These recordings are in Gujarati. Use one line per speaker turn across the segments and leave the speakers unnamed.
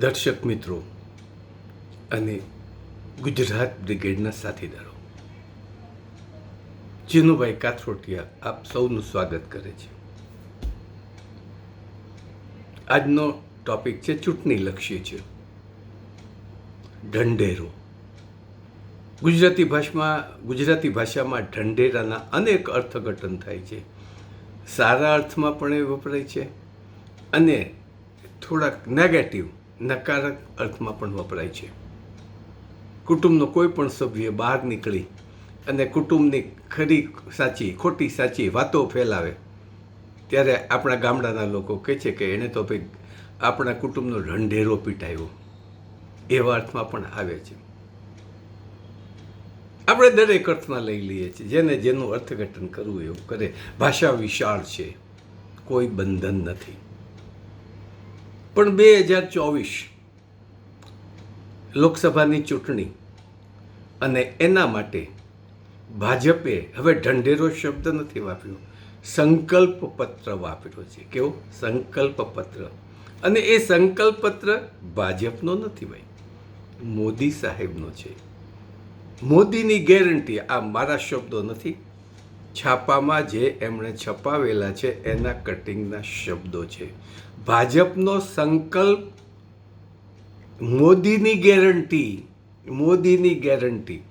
દર્શક મિત્રો અને ગુજરાત બ્રિગેડના સાથીદારો જીનુભાઈ કાથરોટિયા આપ સૌનું સ્વાગત કરે છે. આજનો ટોપિક છે ચૂંટણી લક્ષી છે. ઢંઢેરો. ગુજરાતી ભાષામાં ગુજરાતી ભાષામાં ઢંઢેરાના અનેક અર્થઘટન થાય છે. સારા અર્થમાં પણ એ વપરાય છે અને થોડાક નેગેટિવ નકારક અર્થમાં પણ વપરાય છે. કુટુંબનો કોઈ પણ સભ્ય બહાર નીકળી અને કુટુંબની ખરી સાચી, ખોટી સાચી વાતો ફેલાવે, ત્યારે આપણા ગામડાના લોકો કહે છે કે એણે તો ભાઈ આપણા કુટુંબનો ઢંઢેરો પીટાયો. એવા અર્થમાં પણ આવે છે. આપણે દરેક અર્થમાં લઈ લઈએ છીએ. જેને જેનું અર્થઘટન કરવું એવું કરે. ભાષા વિશાળ છે. કોઈ બંધન નથી. પણ બે હજાર ચોવીસ લોકસભાની ચૂંટણી અને એના માટે ભાજપે હવે ઢંઢેરો શબ્દ નથી વાપર્યો. સંકલ્પ પત્ર વાપર્યો છે. કેવો? સંકલ્પ પત્ર. અને એ સંકલ્પ પત્ર ભાજપનો નથી ભાઈ. મોદી સાહેબનો છે. મોદીની ગેરંટી આ મારા શબ્દો નથી. છાપામાં જે એમણે છપાવેલા છે, એના કટિંગના શબ્દો છે. ભાજપનો સંકલ્પ મોદીની ગેરંટી મોદીની ગેરંટી.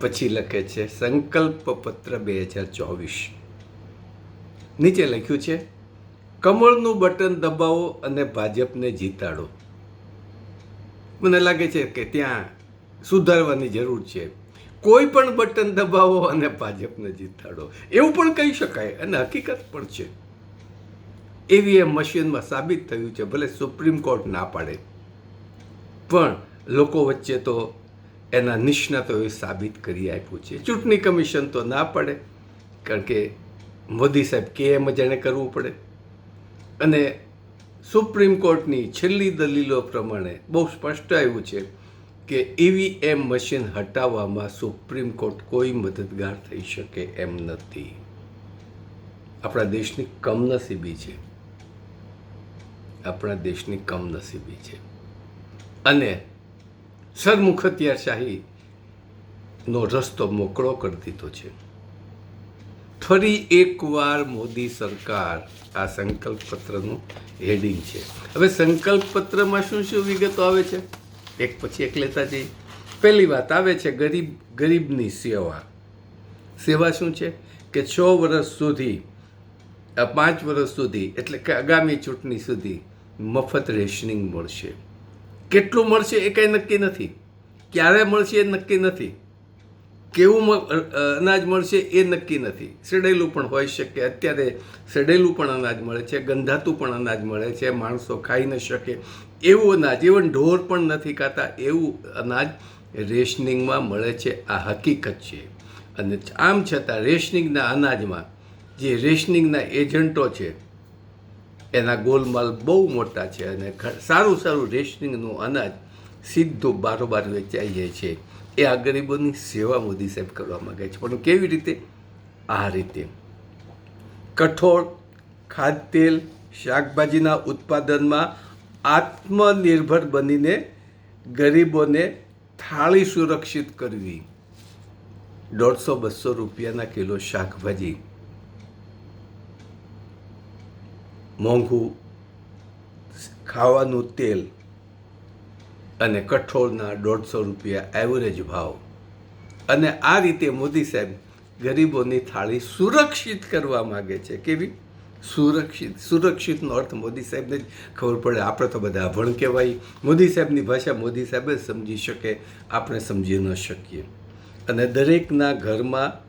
પછી લખે છે સંકલ્પ પત્ર બે હજાર ચોવીસ. નીચે લખ્યું છે, કમળનું બટન દબાવો અને ભાજપને જીતાડો. મને લાગે છે કે ત્યાં સુધારવાની જરૂર છે. કોઈ પણ બટન દબાવો અને ભાજપને જીતાડો. એવું પણ કહી શકાય અને હકીકત પણ છે. ઈવીએમ મશીનમાં સાબિત થયું છે, ભલે સુપ્રીમ કોર્ટ ના પાડે. પણ લોકો વચ્ચે તો એના નિષ્ણાતોએ સાબિત કરી આપ્યું છે. ચૂંટણી કમિશન તો ના પાડે, કારણ કે મોદી સાહેબ કે એમ જ કરવું પડે. અને સુપ્રીમ કોર્ટની છેલ્લી દલીલો પ્રમાણે બહુ સ્પષ્ટ આવ્યું છે કે ઈવીએમ મશીન હટાવવામાં સુપ્રીમ કોર્ટ કોઈ મદદગાર થઈ શકે એમ નથી. આપણા દેશની કમનસીબી છે. આપણા દેશની કમનસીબી છે. અને સરમુખત્યારશાહીનો રસ્તો મોકળો કરી દીધો છે. ફરી એકવાર મોદી સરકાર આ સંકલ્પ પત્રનું હેડિંગ છે. હવે સંકલ્પ પત્રમાં શું શું વિગતો આવે છે? એક પછી એક લેતા જઈએ. પહેલી વાત આવે છે ગરીબ, ગરીબની સેવા. સેવા શું છે? કે છ વર્ષ સુધી પાંચ વર્ષ સુધી, એટલે કે આગામી ચૂંટણી સુધી મફત રેશનિંગ મળશે. કેટલું મળશે એ કાંઈ નક્કી નથી. ક્યારે મળશે એ નક્કી નથી. કેવું અનાજ મળશે એ નક્કી નથી. સડેલું પણ હોઈ શકે. અત્યારે સડેલું પણ અનાજ મળે છે, ગંધાતું પણ અનાજ મળે છે, માણસો ખાઈ ન શકે. એવું અનાજ ઇવન ઢોર પણ નથી ખાતા. એવું અનાજ રેશનિંગમાં મળે છે. આ હકીકત છે. અને આમ છતાં રેશનિંગના અનાજમાં જે રેશનિંગના એજન્ટો છે એના ગોલમાલ બહુ મોટા છે અને સારું સારું રેશનિંગનું અનાજ સીધું બારોબાર વેચાઈ જાય છે. એ આ ગરીબોની સેવા મોદી સાહેબ કરવા માંગે છે. પણ કેવી રીતે? આ રીતે. કઠોળ, ખાદ્યતેલ, શાકભાજીના ઉત્પાદનમાં આત્મનિર્ભર બનીને ગરીબોને થાળી સુરક્ષિત કરવી. દોઢસો બસો રૂપિયાના કિલો શાકભાજી મોંઘું ખાવાનું તેલ અને કઠોળના દોઢસો રૂપિયા એવરેજ ભાવ. અને આ રીતે મોદી સાહેબ ગરીબોની થાળી સુરક્ષિત કરવા માગે છે. કેવી? સુરક્ષિત, સુરક્ષિતનો અર્થ મોદી સાહેબને જ ખબર પડે. આપણે તો બધા અભણ કહેવાય. મોદી સાહેબની ભાષા મોદી સાહેબ જ સમજી શકે. આપણે સમજી ન શકીએ. અને દરેકના ઘરમાં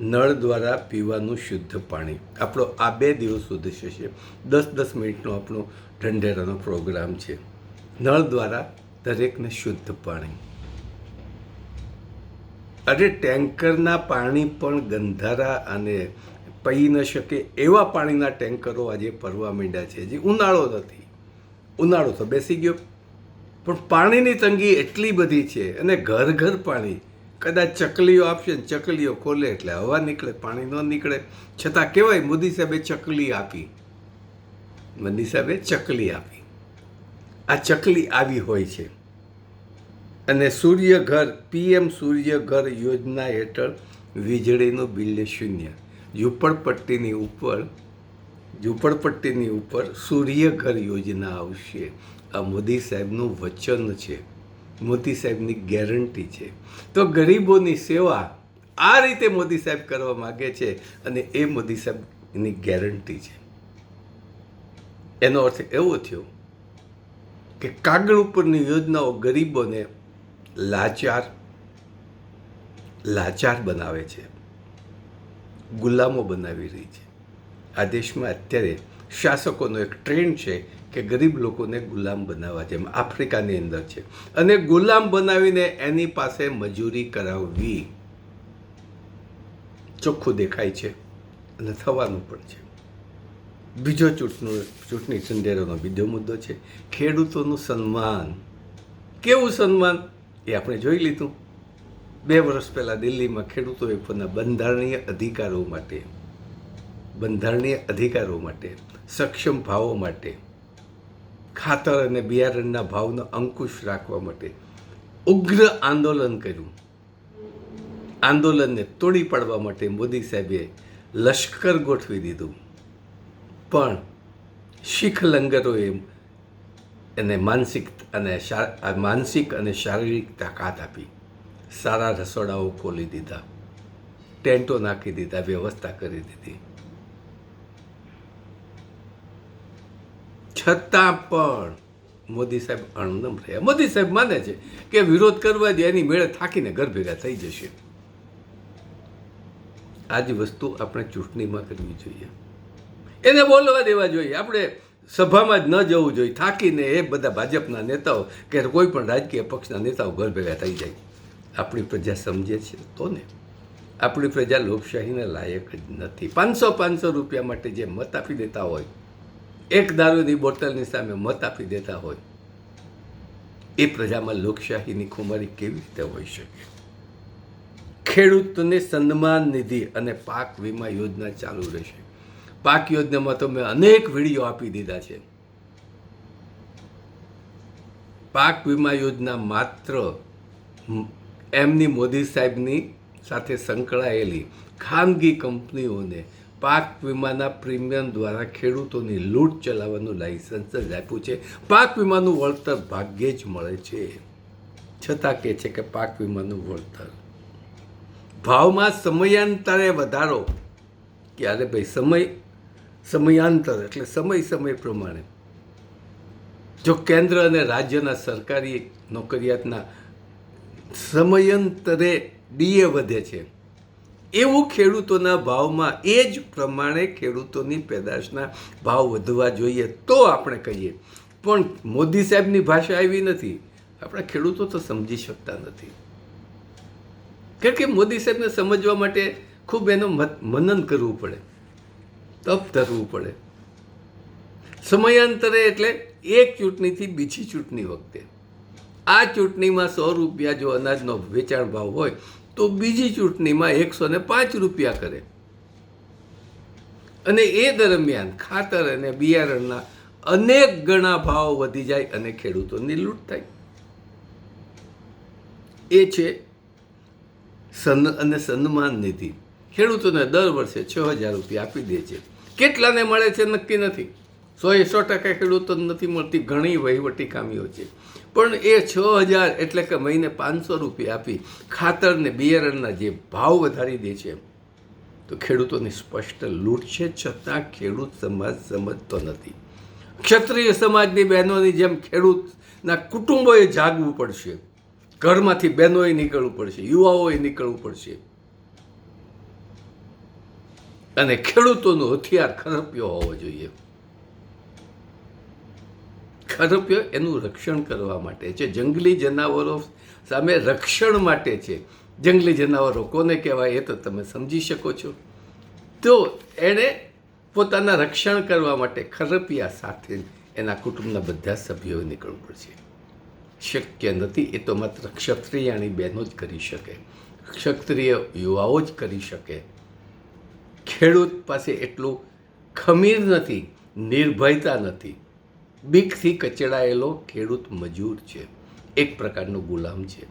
નળ દ્વારા પીવાનું શુદ્ધ પાણી. આપણો આ બે દિવસ સુધી છે. દસ દસ મિનિટનો આપણો ઢંઢેરાનો પ્રોગ્રામ છે. નળ દ્વારા દરેકને શુદ્ધ પાણી. અરે ટેન્કરના પાણી પણ ગંધારા અને પી ન શકે એવા પાણીના ટેન્કરો આજે ફરવા માંડ્યા છે જે ઉનાળો નથી. ઉનાળો તો બેસી ગયો. પણ પાણીની તંગી એટલી બધી છે અને ઘર ઘર પાણી. કદાચ ચકલીઓ આપશે ને ચકલીઓ ખોલે એટલે હવા નીકળે, પાણી ન નીકળે. છતાં કહેવાય, મોદી સાહેબે ચકલી આપી. મોદી સાહેબે ચકલી આપી. આ ચકલી આવી હોય છે. અને સૂર્યઘર, પીએમ સૂર્યઘર યોજના હેઠળ વીજળીનું બિલ શૂન્ય. ઝૂંપડપટ્ટીની ઉપર ઝૂંપડપટ્ટીની ઉપર સૂર્યઘર યોજના આવશે. આ મોદી સાહેબનું વચન છે. મોદી સાહેબની ગેરંટી છે. તો ગરીબોની સેવા આ રીતે મોદી સાહેબ કરવા માગે છે અને એ મોદી સાહેબની ગેરંટી છે. એનો અર્થ એવો થયો કે કાગળ ઉપરની યોજનાઓ ગરીબોને લાચાર લાચાર બનાવે છે. ગુલામો બનાવી રહી છે. આ દેશમાં અત્યારે શાસકોનો એક ટ્રેન્ડ છે કે ગરીબ લોકોને ગુલામ બનાવવા જેમ આફ્રિકાની અંદર છે. અને ગુલામ બનાવીને એની પાસે મજૂરી કરાવવી ચોખ્ખું દેખાય છે અને થવાનું પણ છે. બીજો ચૂંટણી ચૂંટણી સંડેરોનો બીજો મુદ્દો છે, ખેડૂતોનું સન્માન. કેવું સન્માન? એ આપણે જોઈ લીધું. બે વર્ષ પહેલાં દિલ્હીમાં ખેડૂતોએ પોતાના બંધારણીય અધિકારો માટે, બંધારણીય અધિકારો માટે, સક્ષમ ભાવો માટે ખાતર અને બિયારણના ભાવનો અંકુશ રાખવા માટે ઉગ્ર આંદોલન કર્યું. આંદોલનને તોડી પાડવા માટે મોદી સાહેબે લશ્કર ગોઠવી દીધું. પણ શીખ લંગરોએ એને માનસિક અને માનસિક અને શારીરિક તાકાત આપી. સારા રસોડાઓ ખોલી દીધા. ટેન્ટો નાખી દીધા, વ્યવસ્થા કરી દીધી. છતાં પણ મોદી સાહેબ અણનમ રહ્યા. મોદી સાહેબ માને છે કે વિરોધ કરવા દે એની મેળે થાકીને ઘર ભેગા થઈ જશે. આ જ વસ્તુ આપણે ચૂંટણીમાં કરવી જોઈએ. એને બોલવા દેવા જોઈએ. આપણે સભામાં જ ન જવું જોઈએ. થાકીને એ બધા ભાજપના નેતાઓ કે કોઈ પણ રાજકીય પક્ષના નેતાઓ ઘર ભેગા થઈ જાય. આપણી પ્રજા સમજે છે તો ને. આપણી પ્રજા લોકશાહીને લાયક જ નથી. પાંચસો પાંચસો રૂપિયા માટે જે મત આપી દેતા હોય એક દારૂની બોટલની સામે મત આપી દેતા હોય, એ પ્રજામાં લોકશાહીની ખુમારી કેવી રીતે હોઈ શકે? ખેડૂતને સન્માન નિધિ અને પાક વીમા યોજના ચાલુ રહેશે. પાક યોજનામાં તો મેં અનેક વીડિયો આપી દીધા છે. પાક વીમા યોજના માત્ર એમની મોદી સાહેબની સાથે સંકળાયેલી ખાનગી કંપનીઓને પાક વીમાના પ્રીમિયમ દ્વારા ખેડૂતોની લૂંટ ચલાવવાનું લાયસન્સ જ આપ્યું છે. પાક વીમાનું વળતર ભાગ્યે જ મળે છે. છતાં કહે છે કે પાક વીમાનું વળતર. ભાવમાં સમયાંતરે વધારો. કે અરે ભાઈ? સમય, સમયાંતર એટલે સમય સમય પ્રમાણે. જો કેન્દ્ર અને રાજ્યના સરકારી નોકરિયાતના સમયાંતરે ડીએ વધે છે. એવું ખેડૂતોના ભાવમાં એ જ પ્રમાણે ખેડૂતોની પેદાશના ભાવ વધવા જોઈએ તો આપણે કહીએ. પણ મોદી સાહેબની ભાષા આવી નથી. આપણે ખેડૂતો તો સમજી શકતા નથી. કારણ કે મોદી સાહેબને સમજવા માટે ખૂબ એનું મનન કરવું પડે. તપ ધરવું પડે. સમયાંતરે એટલે એક ચૂંટણીથી બીજી ચૂંટણી વખતે. આ ચૂંટણીમાં સો રૂપિયા જો અનાજનો વેચાણ ભાવ હોય તો બીજી ચૂંટણીમાં એકસો ને પાંચ રૂપિયા કરે. અને એ દરમિયાન ખાતર અને બિયારણના અનેક ગણા ભાવ વધી જાય અને ખેડૂતોની લૂંટ થાય. એ છે સન્ન અને સન્માન નિધિ. ખેડૂતોને દર વર્ષે છ હજાર રૂપિયા આપી દે છે. કેટલાને મળે છે નક્કી નથી. સો એ સો ટકા ખેડૂતો નથી મળતી. ઘણી વહીવટી ખામીઓ છે. પણ એ છ હજાર એટલે કે મહિને પાંચસો રૂપિયા આપી ખાતરને બિયારણના જે ભાવ વધારી દે છે, તો ખેડૂતોની સ્પષ્ટ લૂંટ છે, છતાં ખેડૂત સમાજ સમજતો નથી. ક્ષત્રિય સમાજની બહેનોની જેમ ખેડૂતના કુટુંબોએ જાગવું પડશે, ઘરમાંથી બહેનોએ નીકળવું પડશે, યુવાઓએ નીકળવું પડશે. અને ખેડૂતોનો હથિયાર ખરપ્યો હોવો જોઈએ. ખરપ્યો એનું રક્ષણ કરવા માટે છે. જંગલી જનાવરો સામે રક્ષણ માટે છે. જંગલી જનાવરો કોને કહેવાય એ તો તમે સમજી શકો છો. તો એણે પોતાના રક્ષણ કરવા માટે ખરપિયા સાથે એના કુટુંબના બધા સભ્યોએ નીકળવું પડશે. શક્ય નથી એ તો માત્ર ક્ષત્રિયાણી બહેનો જ કરી શકે. ક્ષત્રિય યુવાઓ જ કરી શકે. ખેડૂત પાસે એટલું ખમીર નથી, નિર્ભયતા નથી. બીકથી કચડાયેલો ખેડૂત મજૂર છે. એક પ્રકારનો ગુલામ છે.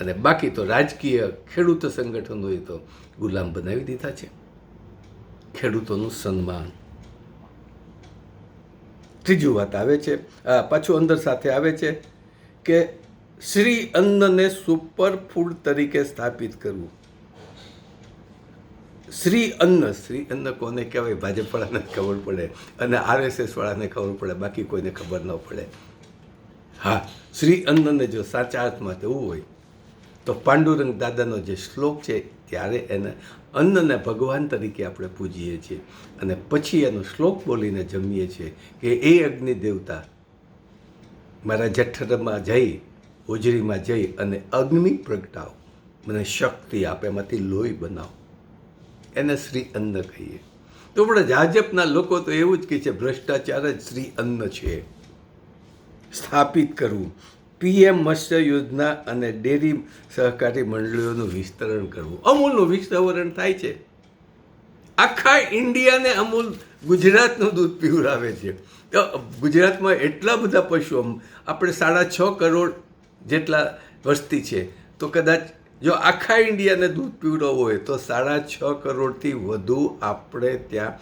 અને બાકી તો રાજકીય ખેડૂત સંગઠનોએ તો ગુલામ બનાવી દીધા છે. ખેડૂતોનું સન્માન. ત્રીજું વાત આવે છે પાછું અંદર સાથે આવે છે કે શ્રી અન્નને સુપર ફૂડ તરીકે સ્થાપિત કરવું. શ્રી અન્ન શ્રી અન્ન કોને કહેવાય? ભાજપવાળાને ખબર પડે અને આરએસએસવાળાને ખબર પડે, બાકી કોઈને ખબર ન પડે. હા, શ્રી અન્નને જો સાચા અર્થમાં તેવું હોય, તો પાંડુરંગ દાદાનો જે શ્લોક છે, ત્યારે એને અન્નને ભગવાન તરીકે આપણે પૂજીએ છીએ. અને પછી એનો શ્લોક બોલીને જમીએ છીએ કે, એ અગ્નિ દેવતા, મારા જઠરમાં જઈ, હોજરીમાં જઈ અને અગ્નિ પ્રગટાવ. મને શક્તિ આપે, એમાંથી લોહી બનાવ. એને શ્રી અન્ન કહીએ. તો પણ ભાજપના લોકો તો એવું જ કહે છે, ભ્રષ્ટાચાર જ શ્રી અન્ન છે. સ્થાપિત કરવું. પીએમ મત્સ્ય યોજના અને ડેરી સહકારી મંડળીઓનું વિસ્તરણ કરવું. અમૂલનું વિસ્તરણ થાય છે. આખા ઇન્ડિયાને અમૂલ ગુજરાતનું દૂધ પીવડાવે છે. તો ગુજરાતમાં એટલા બધા પશુઓ, આપણે સાડા છ કરોડ જેટલા વસ્તી છે. તો કદાચ જો આખા ઇન્ડિયાને દૂધ પીવડાવવું હોય તો સાડા છ કરોડથી વધુ આપણે ત્યાં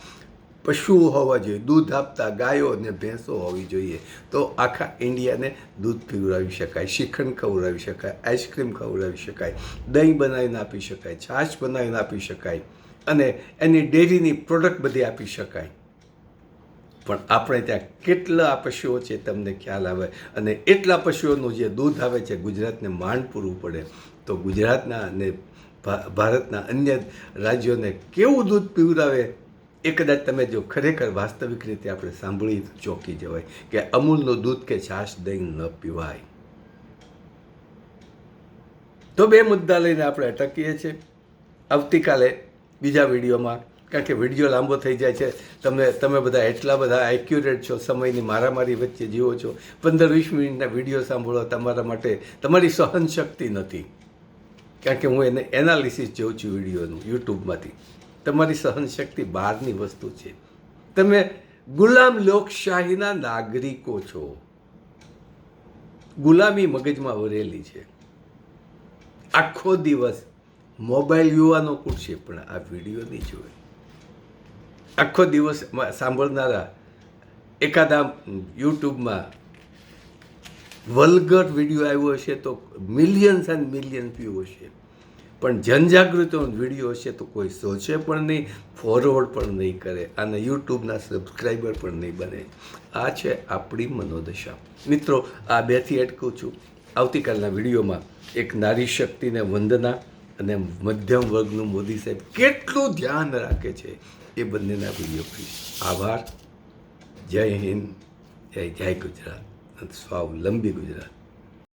પશુઓ હોવા જોઈએ, દૂધ આપતા ગાયો અને ભેંસો હોવી જોઈએ. તો આખા ઇન્ડિયાને દૂધ પીવડાવી શકાય, શ્રીખંડ ખવડાવી શકાય, આઈસ્ક્રીમ ખવડાવી શકાય, દહીં બનાવીને આપી શકાય, છાશ બનાવીને આપી શકાય અને એની ડેરીની પ્રોડક્ટ બધી આપી શકાય. પણ આપણે ત્યાં કેટલા પશુઓ છે તમને ખ્યાલ આવે અને એટલા પશુઓનું જે દૂધ આવે છે ગુજરાતને માંડ પૂરવું પડે. તો ગુજરાતના અને ભારતના અન્ય રાજ્યોને કેવું દૂધ પીવડાવે એ કદાચ તમે જો ખરેખર વાસ્તવિક રીતે આપણે સાંભળી ચોંકી જવાય કે અમૂલનું દૂધ કે છાશ દહીં ન પીવાય. તો બે મુદ્દા લઈને આપણે અટકીએ છીએ. આવતીકાલે બીજા વિડીયોમાં કારણ કે વીડિયો લાંબો થઈ જાય છે. તમે તમે બધા એટલા બધા એક્યુરેટ છો, સમયની મારામારી વચ્ચે જીવો છો. પંદર, વીસ મિનિટના વીડિયો સાંભળો તમારા માટે તમારી સહનશક્તિ નથી. કારણ કે હું એને એનાલિસિસ જોઉં છું વિડીયોનું, યુટ્યુબમાંથી. તમારી સહનશક્તિ બહારની વસ્તુ છે. તમે ગુલામ લોકશાહીના નાગરિકો છો. ગુલામી મગજમાં વરેલી છે. આખો દિવસ મોબાઈલ યુવાનો પૂછશે પણ આ વીડિયો નહીં જોવે આખો દિવસ સાંભળનારા એકાદા યુટ્યુબમાં વલ્ગર વીડિયો આવ્યો હશે તો મિલિયન્સ એન્ડ મિલિયન વ્યૂ હશે. પણ જનજાગૃતિનો વીડિયો હશે તો કોઈ સોચે પણ નહીં ફોરવર્ડ પણ નહીં કરે અને યુટ્યુબના સબસ્ક્રાઈબર પણ નહીં બને. આ છે આપણી મનોદશા. મિત્રો, આ બેથી અટકું છું. આવતીકાલના વિડીયોમાં એક નારી શક્તિને વંદના અને મધ્યમ વર્ગનું મોદી સાહેબ કેટલું ધ્યાન રાખે છે. એ બંનેના વીડિયો કરીશ. આભાર. જય હિન્દ. જય જય ગુજરાત. સ્વાવલંબી ગુજરાત.